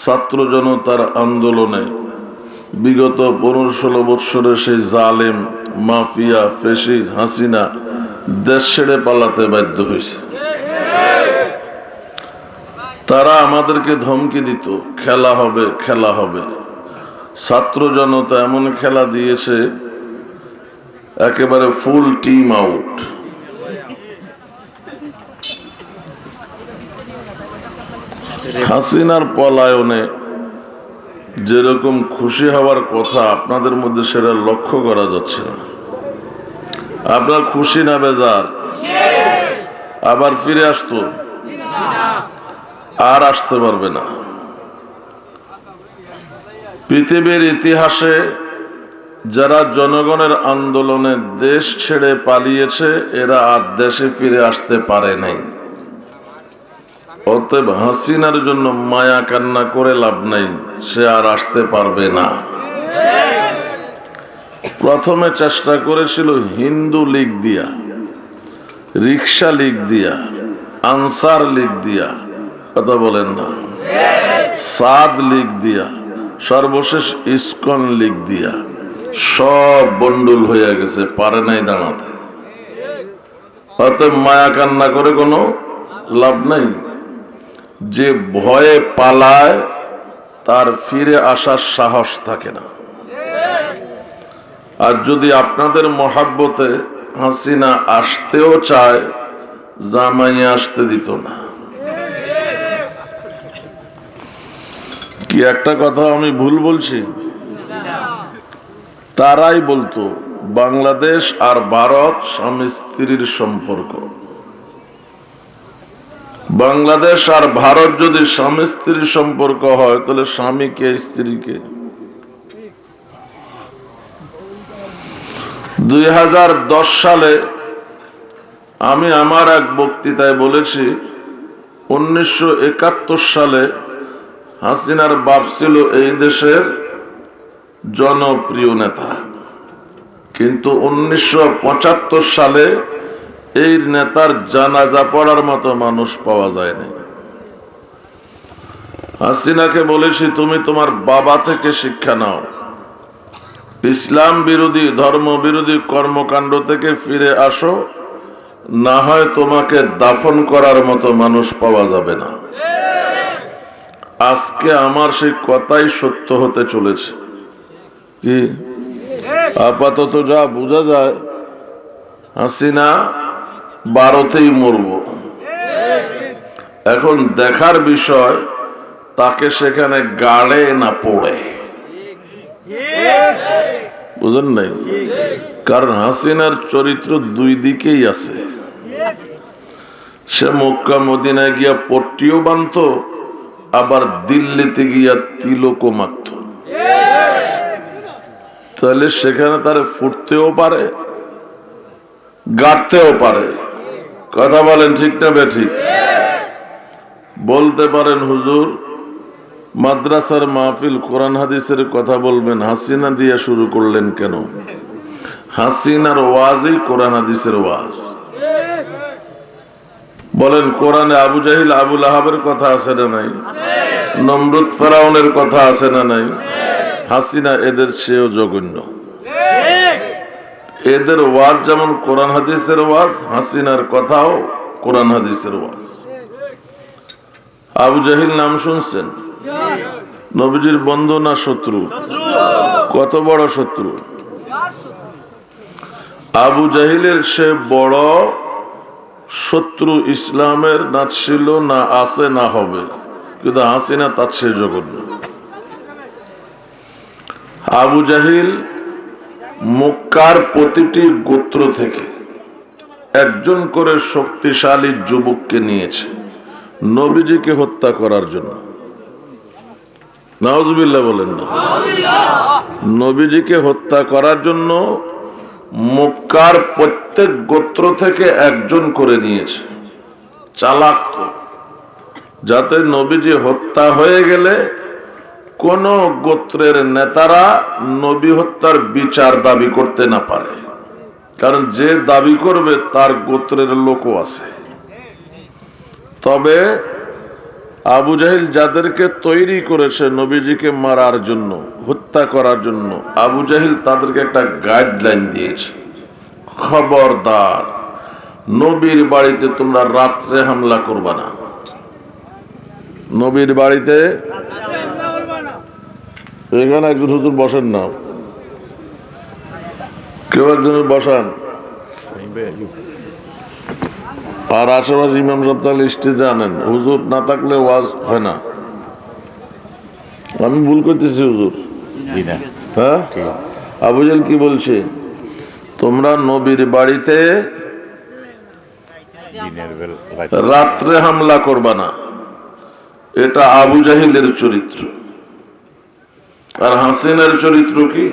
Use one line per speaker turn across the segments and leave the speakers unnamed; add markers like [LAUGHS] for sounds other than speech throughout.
ছাত্র জনতার আন্দোলনে বিগত পনেরো ষোলো বৎসরে সেই জালেম, মাফিয়া ফেসিস হাসিনা দেশ ছেড়ে পালাতে বাধ্য হয়েছে। তারা আমাদেরকে ধমকি দিত, খেলা হবে খেলা হবে। ছাত্র জনতা এমন খেলা দিয়েছে, একেবারে ফুল টিম আউট হাসিনার পলায়নে যেরকম খুশি হওয়ার কথা আপনাদের মধ্যে সেটা লক্ষ্য করা যাচ্ছে না। আপনার খুশি না বেজার? আবার ফিরে আসতো? আর আসতে পারবে না। পৃথিবীর ইতিহাসে যারা জনগণের আন্দোলনে দেশ ছেড়ে পালিয়েছে, এরা আর দেশে ফিরে আসতে পারে নাই। অতএব হাসিনার জন্য মায়া কান্না করে লাভ নাই, সে আর আসতে পারবে না। প্রথমে চেষ্টা করেছিল হিন্দু লীগ দিয়া রিক্সা লীগ দিয়া, আনসার লীগ দিয়া, কথা বলেন না। সাদ লীগ দিয়া, সর্বশেষ ইস্কন লীগ দিয়া, সব বন্ডুল হয়ে গেছে, পারে নাই দাঁড়াতে। অতএব মায়া কান্না করে কোনো লাভ নাই। যে ভয়ে পালায়, তার ফিরে আসার সাহস থাকে না। আর যদি আপনাদের মহাব্বতে হাসিনা আসতেও চায় জামাই আসতে দিত না। কি একটা কথা আমি ভুল বলছি? তারাই বলতো, বাংলাদেশ আর ভারত স্বামী স্ত্রীর সম্পর্ক। বাংলাদেশ আর ভারত যদি স্বামী স্ত্রীর সম্পর্ক হয়, তাহলে স্বামীকে স্ত্রীকে দুই হাজার দশ সালে আমি আমার এক বক্তৃতায় বলেছি, উনিশশো একাত্তর সালে হাসিনার বাপ ছিল এই দেশের জনপ্রিয় নেতা। কিন্তু উনিশশো পঁচাত্তর সালে এই নেতার জানাজা পড়ার মতো মানুষ পাওয়া যায়নি হাসিনাকে বলেছি, তুমি তোমার বাবা থেকে শিক্ষা নাও। ইসলাম বিরোধী, ধর্ম বিরোধী কর্মকাণ্ড থেকে ফিরে আসো। না হয় তোমাকে দাফন করার মতো মানুষ পাওয়া যাবে না। আজকে আমার সেই কথাই সত্য হতে চলেছে। কি? আপাতত যা বোঝা যায়, হাসিনা বারোতেই মরব। এখন দেখার বিষয়, তাকে সেখানে গাড়ে না পড়ে। বুঝেন নাই? কারণ হাসিনার চরিত্র দুই দিকেই আছে। সে মক্কা, মদিনায় গিয়া পট্টিও বানত আবার দিল্লিতে গিয়া তিলকও মারত। তাহলে সেখানে তার ফুটতেও পারে, গাড়তেও পারে। কথা বলেন ঠিক না বে ঠিক বলতে পারেন হুজুর, মাদ্রাসার মাহফিল কোরআন হাদিসের কথা বলবেন, হাসিনা দিয়ে শুরু করলেন কেন? হাসিনার ওয়াজই কোরআন হাদিসের ওয়াজ। বলেন, কোরআনে আবু জাহিল আবুল আহাবের কথা আছে না নাই? নমরুদ ফেরাউনের কথা আছে না নাই? হাসিনা এদের সেও জঘন্য। এদের ওয়াজ যেমন কোরআন হাদিসের ওয়াজ, হাসিনার কথাও কোরআন হাদিসের ওয়াজ। আবু জাহিল নাম শুনছেন? নবীজির বন্ধু না শত্রু? কত বড় শত্রু? আবু জাহিলের সে বড় শত্রু ইসলামের না ছিল, না আছে, না হবে। কিন্তু হাসিনা তার সে জঘন্য। আবু জাহিল মক্কার প্রতিটি গোত্র থেকে একজন করে শক্তিশালী যুবককে নিয়েছে। নবীজিকে হত্যা করার জন্য। নওয়াজবিল্লাহ বলেন না। নবীজিকে হত্যা করার জন্য মক্কার প্রত্যেক গোত্র থেকে একজন করে নিয়েছে। চালাক যাতে নবীজি হত্যা হয়ে গেলে কোন গোত্রের নেতারা নবী হত্যার বিচার দাবি করতে না পারে। কারণ যে দাবি করবে তার গোত্রের লোকও আছে। তবে আবু জাহিল যাদেরকে তৈরি করেছে নবীজিকে মারার জন্য, হত্যা করার জন্য, আবু জাহিল তাদেরকে একটা গাইডলাইন দিয়েছে। খবরদার, নবীর বাড়িতে তোমরা রাত্রে হামলা করবা না। নবীর বাড়িতে এখানে একজন হুজুর বসেন না। কেউ একজন বসান। আর আশেপাশে ইমাম সাহেব তাহলে স্টেজে আনেন হুজুর না থাকলে ওয়াজ হয় না। আমি ভুল করতেছি হুজুর? হ্যাঁ? আবুজাল কি বলছে? তোমরা নবীর বাড়িতে রাত্রে হামলা করবা না। এটা আবু জাহিলের চরিত্র। আর হাসিনের চরিত্র কি?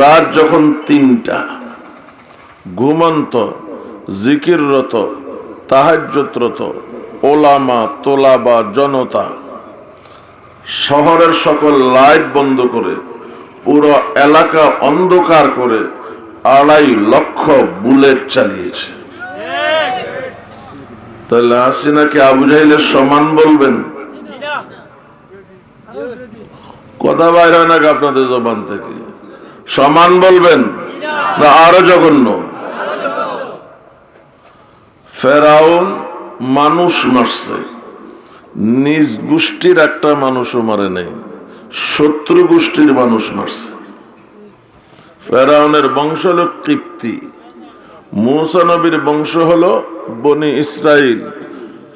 রাত যখন তিনটা, ঘুমন্ত, জিকিররত তাহাজ্যতরত ওলামা, তোলাবা, জনতা, শহরের সকল লাইট বন্ধ করে, পুরো এলাকা অন্ধকার করে আড়াই লক্ষ বুলেট চালিয়েছে। তাহলে হাসিনাকে আবু জাহিলের সমান বলবেন? কথা বাইরে হয় নাকি আপনাদের জবান থেকে। সমান বলবেন না আরও জঘন্য? ফেরাউন মানুষ মারছে। নিজ গোষ্ঠীর একটা মানুষও মারে নেই, শত্রু গোষ্ঠীর মানুষ মারছে। ফেরাউনের বংশ হল কৃপ্তি। মুসানবীর বংশ হল বনি ইসরাইল।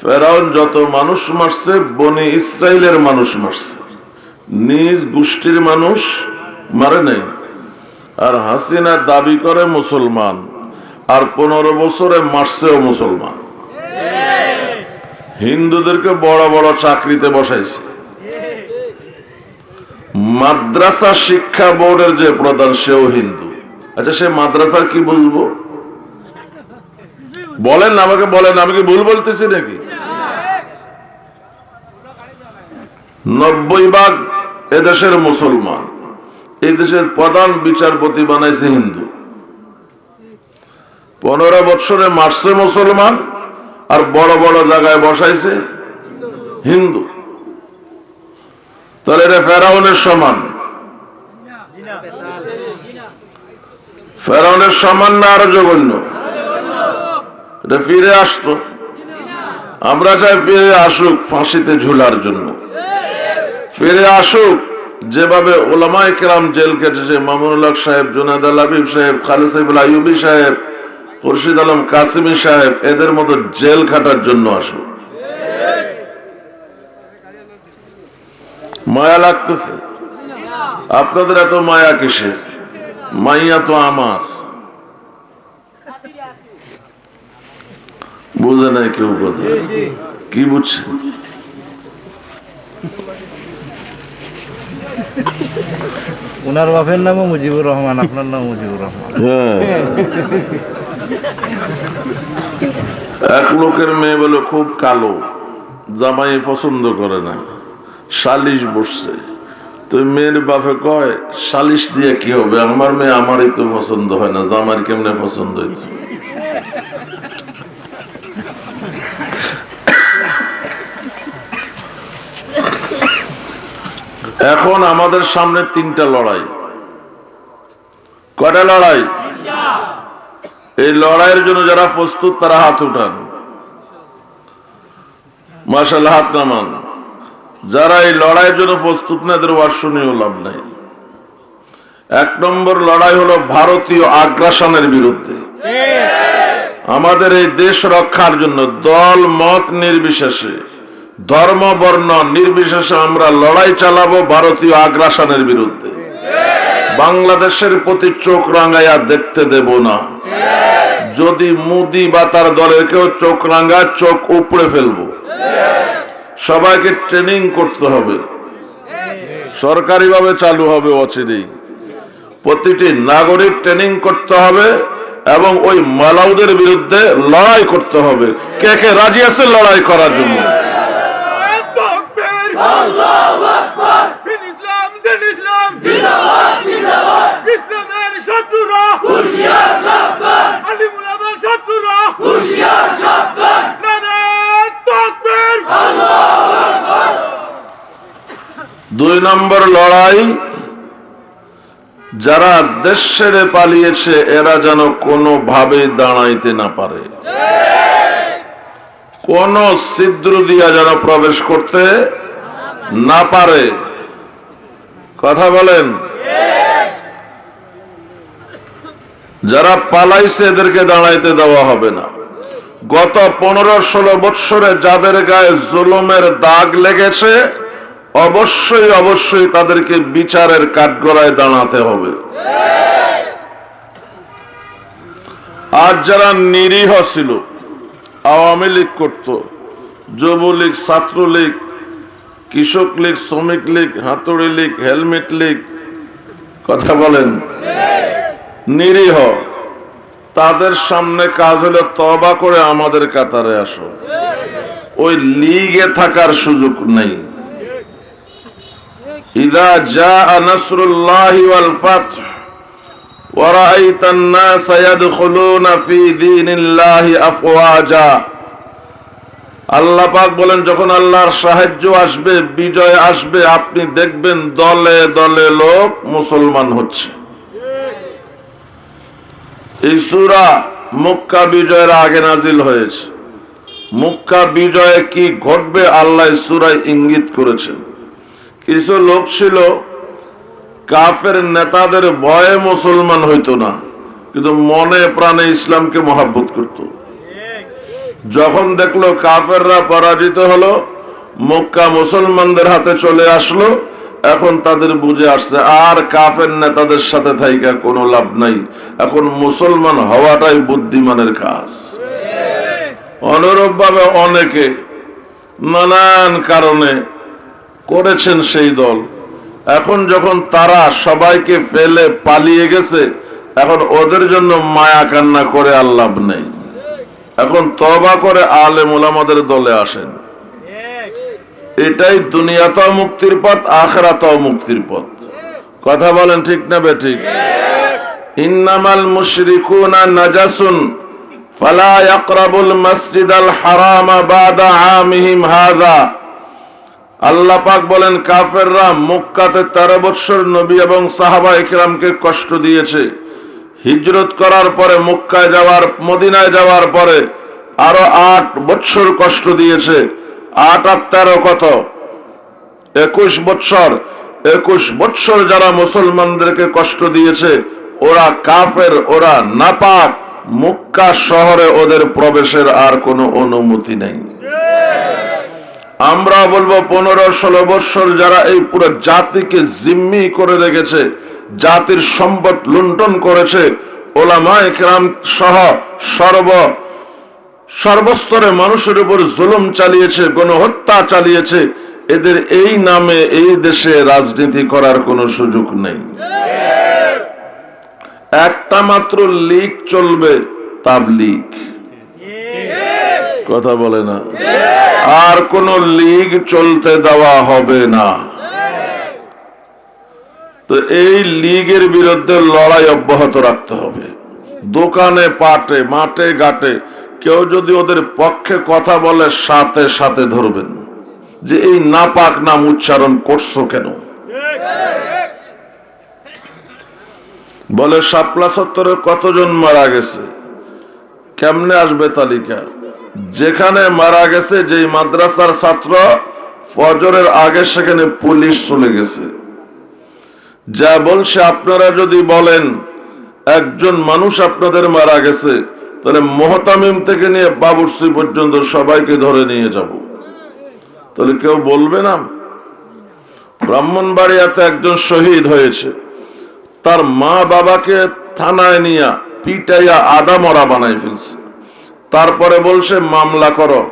ফেরাউন যত মানুষ মারছে, বনি ইসরাইলের মানুষ মারছে। নিজ গোষ্ঠীর মানুষ মারে নাই। আর হাসিনা দাবি করে মুসলমান, আর পনেরো বছরে মারছেও মুসলমান। হিন্দুদেরকে বড় বড় চাকরিতে বসাইছে। মাদ্রাসা শিক্ষা বোর্ডের যে প্রধান সেও হিন্দু। আচ্ছা সে মাদ্রাসার কি বুঝব? বলেন আমাকে, বলেন আমি কি ভুল বলতেছি নাকি? নব্বই ভাগ এদেশের মুসলমান, এই দেশের প্রধান বিচারপতি বানাইছে হিন্দু। পনেরো বৎসরে মারছে মুসলমান আর বড় বড় জায়গায় বসাইছে হিন্দু। তাহলে এটা ফেরাউনের সমান। ফেরাউনের সমান না আরও জঘন্য? এটা ফিরে আসতো। আমরা চাই ফিরে আসুক ফাঁসিতে ঝুলার জন্য। ফিরে আসুক। যেভাবে ওলামাই কেরাম জেল কেটেছে, মামুনুল হক সাহেব জুনাদ আল হাবিব সাহেব, খালেদ সাহেবুল আইয়ুবি সাহেব, খুরশিদ আলম কাসিমি সাহেব, এদের মতো জেল খাটার জন্য আসুক। মায়া লাগতেছে। আপনাদের এত মায়া কিসের? মাইয়া তো আমার। বুঝে নাই কেউ কথা কি বুঝছে? [LAUGHS]
ওনার বাপের নামও মুজিবুর রহমান, আপনার নাম মুজিবুর রহমান।
হ্যাঁ। এক লোকের মেয়ে বলে খুব কালো, জামাই পছন্দ করে না, সালিশ বসছে। তো মেয়ের বাপে কয়, সালিশ দিয়ে কি হবে? আমার মেয়ে আমারই তো পছন্দ হয় না জামার কেমনে পছন্দ হইতো? এখন আমাদের সামনে তিনটা লড়াই। কটা লড়াই? এই লড়াইয়ের জন্য যারা প্রস্তুত তারা হাত উঠান। মার্শাল হাত নামান। যারা এই লড়াইয়ের জন্য প্রস্তুত না এদের ওয়ার লাভ নাই। এক নম্বর লড়াই হলো ভারতীয় আগ্রাসনের বিরুদ্ধে। আমাদের এই দেশ রক্ষার জন্য দল মত নির্বিশেষে ধর্ম, বর্ণ নির্বিশেষে আমরা লড়াই চালাবো ভারতীয় আগ্রাসনের বিরুদ্ধে। বাংলাদেশের প্রতি চোখ রাঙাইয়া দেখতে দেব না। যদি মোদি বা তার দলের কেউ চোখ রাঙায়, চোখ উপড়ে ফেলব। সবাইকে ট্রেনিং করতে হবে। সরকারিভাবে চালু হবে অচিরেই। প্রতিটি নাগরিক ট্রেনিং করতে হবে এবং ওই মালাউদের বিরুদ্ধে লড়াই করতে হবে। কে কে রাজি আছে লড়াই করার জন্য? দুই নম্বর লড়াই, যারা দেশ ছেড়ে পালিয়েছে, এরা যেন কোনোভাবে দাঁড়াইতে না পারে। কোন ছিদ্র দিয়া যেন প্রবেশ করতে না পারে। কথা বলেন। যারা পালাইছে, এদেরকে দাঁড়াইতে দেওয়া হবে না। গত পনেরো ষোলো বৎসরে যাদের গায়ে জুলুমের দাগ লেগেছে, অবশ্যই অবশ্যই তাদেরকে বিচারের কাঠগড়ায় দাঁড়াতে হবে। আর যারা নিরীহ ছিল, আওয়ামী লীগ করত, যুবলীগ, ছাত্রলীগ কৃষক লীগ, শ্রমিক লীগ, হাতুড়ি লীগ, হেলমেট লীগ, কথা বলেন। নিরীহ, তাদের সামনে কাজ হলে তবা করে আমাদের কাতারে আসো। ওই লিগে থাকার সুযোগ নেই। ইদা যা নাসরুল্লাহি ওয়াল ফাতহ, ওয়া রাআইতান নাস ইয়াদখুলুনা ফি দীনিল্লাহি আফওয়াজা। আল্লাহ পাক বলেন, যখন আল্লাহর সাহায্য আসবে, বিজয় আসবে, আপনি দেখবেন দলে দলে লোক মুসলমান হচ্ছে। এই সুরা মক্কা বিজয়ের আগে নাজিল হয়েছে। মক্কা বিজয়ে কি ঘটবে আল্লাহ সুরায় ইঙ্গিত করেছেন। কিছু লোক ছিল, কাফের নেতাদের ভয়ে মুসলমান হইতো না, কিন্তু মনে প্রাণে ইসলামকে মহাব্বত করত। যখন দেখল কাফেররা পরাজিত হলো, মক্কা মুসলমানদের হাতে চলে আসলো, এখন তাদের বুঝে আসছে, আর কাফের নেতাদের সাথে থাইকা কোনো লাভ নাই। এখন মুসলমান হওয়াটাই বুদ্ধিমানের কাজ। অনুরূপ ভাবে অনেকে নানান কারণে করেছেন সেই দল। এখন যখন তারা সবাইকে ফেলে পালিয়ে গেছে, এখন ওদের জন্য মায়া কান্না করে আর লাভ নেই। এখন তবা করে আলে মোলামাদের দলে আসেন। এটাই দুনিয়াতেও মুক্তির পথ, আখরাতেও মুক্তির পথ। কথা বলেন ঠিক না বে ঠিক? ইন্নামাল মুশরিকুনা নাজাসুন, ফালা ইয়াকরাবুল মাসজিদাল হারামা বাদা আমিহিম হাযা আল্লাহ পাক বলেন, কাফেররা মক্কাতে তেরো বৎসর নবী এবং সাহাবা ইকরামকে কষ্ট দিয়েছে। হিজরত করার পরে মক্কায় যাওয়ার, মদিনায় যাওয়ার পরে আরও আট বৎসর কষ্ট দিয়েছে। আট আর তেরো কত? একুশ বৎসর। একুশ বৎসর যারা মুসলমানদেরকে কষ্ট দিয়েছে, ওরা কাফের, ওরা নাপাক। মুক্কা শহরে ওদের প্রবেশের আর কোনো অনুমতি নেই। আমরা বলব পনেরো ষোলো বৎসর যারা এই পুরো জাতিকে জিম্মি করে রেখেছে জাতির সম্পদ লুণ্ঠন করেছে ওলামা একরাম সহ সর্ব সর্বস্তরে মানুষের উপর জুলুম চালিয়েছে গণহত্যা চালিয়েছে এদের এই নামে এই দেশে রাজনীতি করার কোনো সুযোগ নেই। একটা মাত্র লীগ চলবে তাবলীগ। কথা বলে না। আর কোন লীগ চলতে দেওয়া হবে না। তো এই লীগের বিরুদ্ধে লড়াই অব্যাহত রাখতে হবে। দোকানে, পাটে, মাঠে, ঘাটে কেউ যদি ওদের পক্ষে কথা বলে, সাথে সাথে ধরবেন। যে এই নাপাক নাম উচ্চারণ করছ কেন? বলে শাপলা সত্তরে কতজন মারা গেছে? কেমনে আসবে তালিকা? যেখানে মারা গেছে, যেই মাদ্রাসার ছাত্র, ফজরের আগে সেখানে পুলিশ চলে গেছে। যা বলছে আপনারা যদি বলেন, একজন মানুষ আপনাদের মারা গেছে, তাহলে মহতামিম থেকে নিয়ে বাবুরসি পর্যন্ত সবাইকে ধরে নিয়ে যাব। তাহলে কেউ বলবে না? ব্রাহ্মণবাড়িয়াতে একজন শহীদ হয়েছে। তার মা বাবাকে থানায় নিয়ে পিটাইয়া আদা মরা বানাই ফেলছে। তারপরে বলছে, মামলা করো।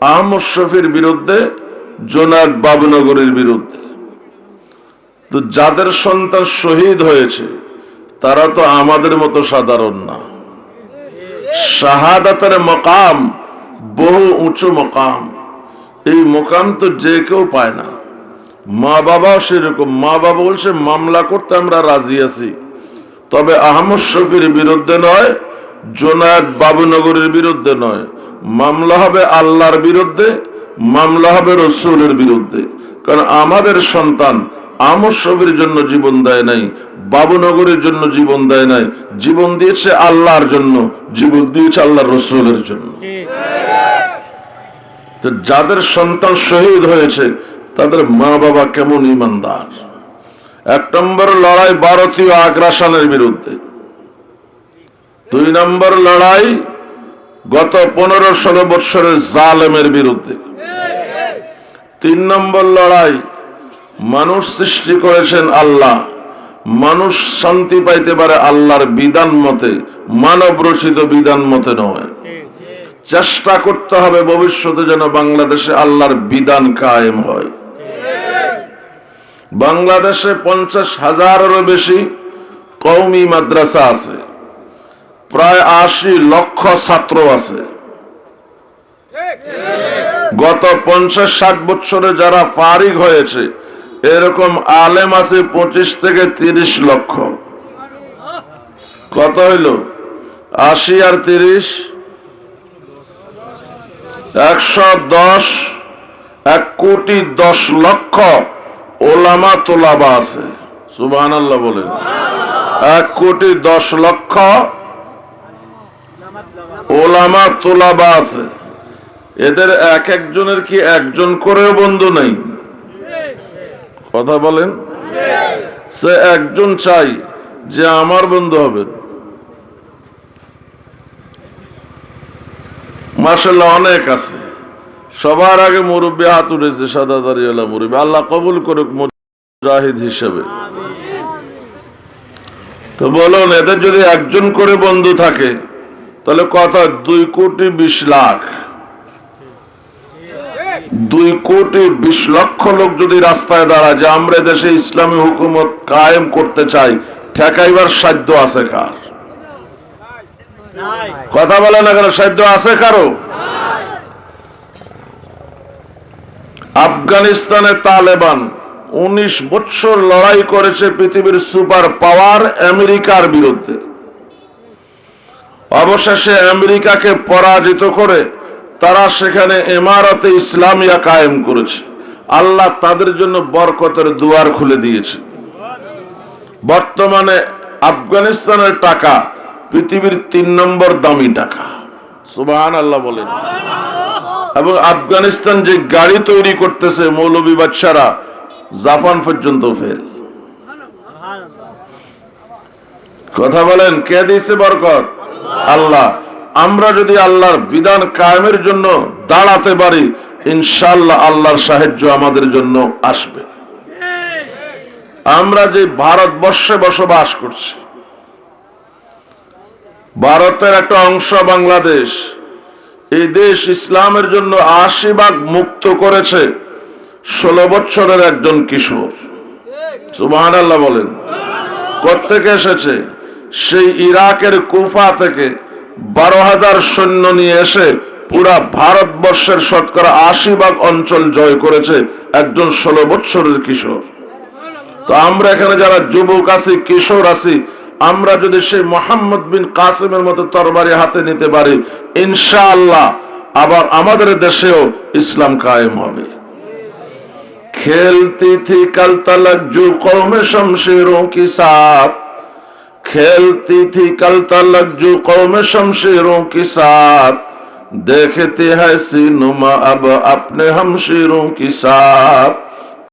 আহমদ শফির বিরুদ্ধে, জোনাক বাবুনগরের বিরুদ্ধে। তো যাদের সন্তান শহীদ হয়েছে, তারা তো আমাদের মতো সাধারণ না। শাহাদাতের মকাম, বহু উঁচু মকাম। এই মকাম তো যে কেউ পায় না। মা বাবাও সেরকম। মা বাবা বলছে, মামলা করতে আমরা রাজি আছি। তবে আহমদ শফির বিরুদ্ধে নয় জোনায়দ বাবুনগরের বিরুদ্ধে নয়। মামলা হবে আল্লাহর বিরুদ্ধে, মামলা হবে রসুলের বিরুদ্ধে। কারণ আমাদের সন্তান আমসবের জন্য জীবন দেয় নাই, বাবুনগরের জন্য জীবন দেয় নাই। জীবন দিয়েছে আল্লাহর জন্য, জীবন দিয়েছে আল্লাহর রসুলের জন্য। তো যাদের সন্তান শহীদ হয়েছে, তাদের মা বাবা কেমন ইমানদার? এক নম্বর লড়াই ভারতীয় আগ্রাসনের বিরুদ্ধে। দুই নম্বর লড়াই গত পনেরো ষোলো বৎসরের জালেমের বিরুদ্ধে। তিন নম্বর লড়াই, মানুষ সৃষ্টি করেছেন আল্লাহ। মানুষ শান্তি পাইতে পারে আল্লাহর বিধান মতে, মানব রচিত বিধান মতে নয়। চেষ্টা করতে হবে ভবিষ্যতে যেন বাংলাদেশে আল্লাহর বিধান কায়েম হয়। বাংলাদেশে পঞ্চাশ হাজারেরও বেশি কৌমি মাদ্রাসা আছে। প্রায় আশি লক্ষ ছাত্র আছে। গত পঞ্চাশ ষাট বছরে যারা ফারিক হয়েছে, এরকম আলেম আছে পঁচিশ থেকে তিরিশ লক্ষ। কত হইল? আশি আর তিরিশ? একশো দশ, এক কোটি দশ লক্ষ ওলামা তোলাবা আছে। সুবাহ বলেন। এক কোটি দশ লক্ষ ওলামা তোলাবা আছে। এদের এক একজনের কি একজন করেও বন্ধু নাই? কথা বলেন। সে একজন চাই যে আমার বন্ধু হবে। মাসাল্লাহ অনেক আছে। সবার আগে মুরব্বী হাত উঠেছে সাদা দাঁড়িয়েলা মুরব্বী। আল্লাহ কবুল করুক মুজাহিদ হিসেবে। তো বলুন এদের যদি একজন করে বন্ধু থাকে তাহলে কত দুই কোটি বিশ লাখ। দুই কোটি বিশ লক্ষ লোক যদি রাস্তায় দাঁড়ায়, যে আমরা দেশে ইসলামী হুকুমত কায়েম করতে চাই, ঠেকাইবার সাধ্য আছে কার? কথা বলে না কেন, সাধ্য আছে কারও? আফগানিস্তানে তালেবান উনিশ বছর লড়াই করেছে পৃথিবীর সুপার পাওয়ার আমেরিকার বিরুদ্ধে। অবশেষে আমেরিকাকে পরাজিত করে তারা সেখানে এমারতে ইসলামিয়া কায়েম করেছে। আল্লাহ তাদের জন্য বরকতের দুয়ার খুলে দিয়েছে। বর্তমানে আফগানিস্তানের টাকা পৃথিবীর তিন নম্বর দামি টাকা। সুবাহান আল্লাহ বলেন। এবং আফগানিস্তান যে গাড়ি তৈরি করতেছে মৌলবী বাচ্চারা জাপান পর্যন্ত ফেল কথা বলেন কে দিয়েছে বরকত? আল্লাহ, আমরা যদি আল্লাহর বিধান কায়েমের জন্য দাঁড়াতে পারি ইনশাল্লাহ আল্লাহর সাহায্য আমাদের জন্য আসবে। আমরা যে ভারতবর্ষে বসবাস করছি, ভারতের একটা অংশ বাংলাদেশ, এই দেশ ইসলামের জন্য আশি ভাগ মুক্ত করেছে ষোলো বছরের একজন কিশোর। সুবাহ আল্লাহ বলেন। কোথেকে এসেছে? সেই ইরাকের কুফা থেকে বারো হাজার সৈন্য নিয়ে এসে পুরা ভারতবর্ষের শতকরা আশি ভাগ অঞ্চল জয় করেছে একজন ষোলো বৎসরের কিশোর। তো আমরা এখানে যারা যুবক আছি, কিশোর আছি, আমরা যদি সেই মোহাম্মদ বিন কাসিমের মতো তরবারি হাতে নিতে পারি, ইনশাআল্লাহ আবার আমাদের দেশেও ইসলাম কায়েম হবে। খেলতি থি কালতালাক যু কৌমে শমশেরোं কি সাথ کھیلتی تھی کل تلک جو قوم شمشیروں کے ساتھ دیکھتے ہیں سینما اب اپنے ہمشیروں کے ساتھ